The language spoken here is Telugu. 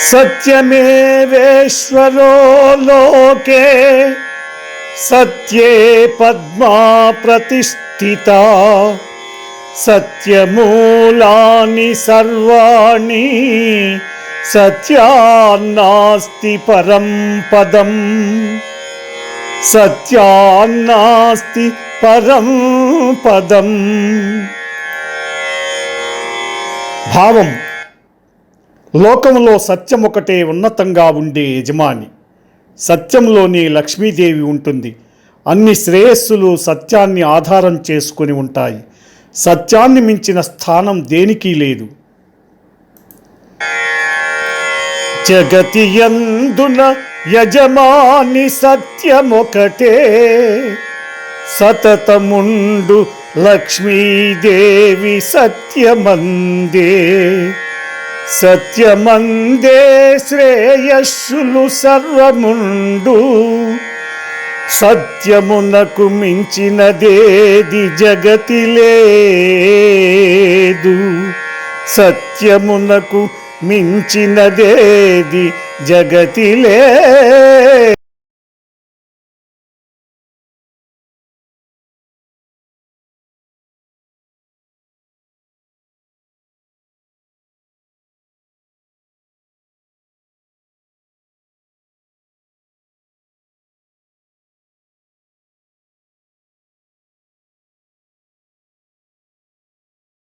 సత్యమేవేశ్వరో లోకే సత్యే పద్మా ప్రతిష్ఠిత సత్యమూలాని సర్వాణి సత్యాన్నాస్తి పరం పదం సత్యాన్నాస్తి పరం పదం. భావం. లోకంలో సత్యం ఒకటే ఉన్నతంగా ఉండే యజమాని. సత్యంలోనే లక్ష్మీదేవి ఉంటుంది. అన్ని శ్రేయస్సులు సత్యాన్ని ఆధారం చేసుకొని ఉంటాయి. సత్యాన్ని మించిన స్థానం దేనికి లేదు. జగతి యందున యజమాని సత్యమొకటే. సతతముండు లక్ష్మీదేవి సత్యమందే. సత్యమందే శ్రేయస్సులు సర్వముండు. సత్యమునకు మించినదేది జగతి లేదు. సత్యమునకు మించినదేది జగతి లేదు.